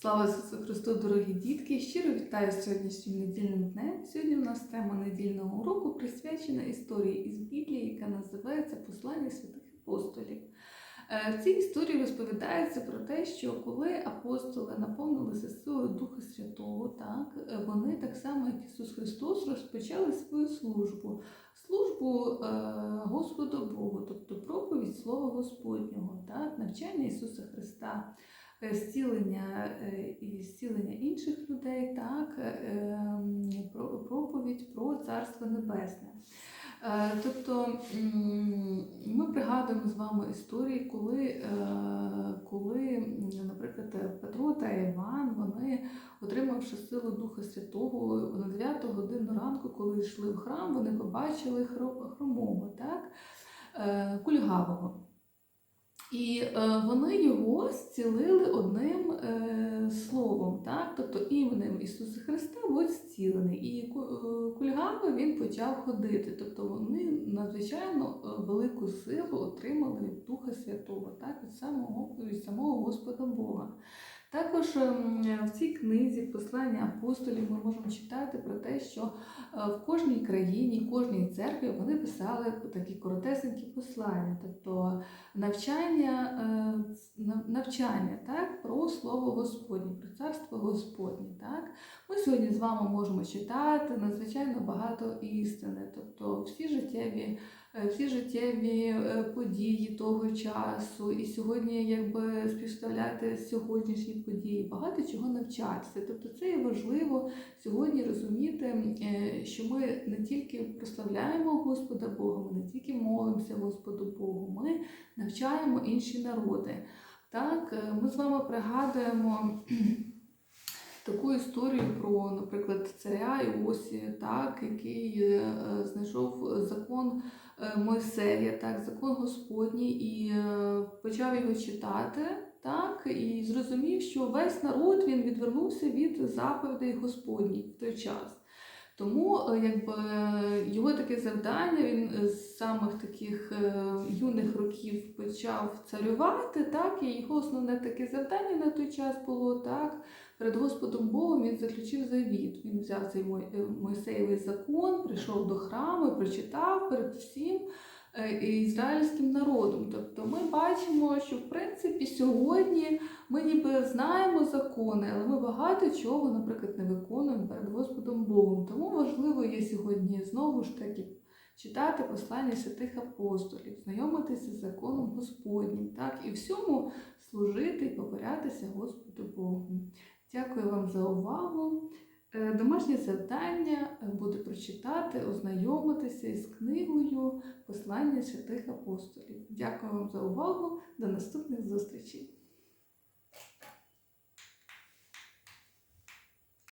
Слава Ісусу Христу, дорогі дітки! Щиро вітаю з сьогоднішнім недільним днем. Сьогодні у нас тема недільного уроку присвячена історії із Біблії, яка називається Послання святих апостолів. Е, В цій історії розповідається про те, що коли апостоли наповнилися силою Духа Святого, так е, вони так само, як Ісус Христос, розпочали свою службу, службу е, Господу Богу, тобто проповідь Слова Господнього, так, навчання Ісуса Христа зцілення е, і зцілення інших людей, так, е, про- проповідь про Царство Небесне. Е, Тобто ми пригадуємо з вами історії, коли, е, коли, наприклад, Петро та Іван, вони, отримавши силу Духа Святого, на 9 годину ранку, коли йшли в храм, вони побачили хро- хромого, так? е, кульгавого. І е, вони його зцілили одним е, словом, так? тобто іменем Ісуса Христа був зцілений. І е, він почав ходити. Тобто вони надзвичайно велику силу отримали від Духа Святого, так? від, самого, від самого Господа Бога. Також ем, в цій книзі послання апостолів ми можемо читати про те, що е, в кожній країні, кожній церкві вони писали такі коротесенькі послання, тобто навчання, е, навчання так, про слово Господнє, про царство Господнє. Так. Ми сьогодні з вами можемо читати надзвичайно багато істини, тобто всі життєві. е, Всі життєві е, події того часу, і сьогодні, якби співставляти сьогоднішні події, багато чого навчатися. Тобто, це є важливо сьогодні розуміти, е, що ми не тільки прославляємо Господа Бога, ми не тільки молимося Господу Богу, ми навчаємо інші народи. Так, ми з вами пригадуємо таку історію про, наприклад, царя Іосія, так, який е, знайшов закон е, Мойсея, так, закон Господній, і е, почав його читати, так, і зрозумів, що весь народ він відвернувся від заповідей Господніх в той час. Тому е, якби, його таке завдання, він з самих таких е, юних років почав царювати, так, і його основне таке завдання на той час було так. Перед Господом Богом він заключив завіт. Він взяв цей е, Мойсеєвий закон, прийшов до храму, прочитав перед всім е, ізраїльським народом. Тобто бачимо, що в принципі сьогодні ми ніби знаємо закони, але ми багато чого, наприклад, не виконуємо перед Господом Богом. Тому важливо є сьогодні знову ж таки читати послання святих апостолів, знайомитися з законом Господнім, так, і всьому служити і покорятися Господу Богу. Дякую вам за увагу. Е, Домашнє завдання буде прочитати, ознайомитися із книгою Послання святих апостолів. Дякую вам за увагу. До наступних зустрічей!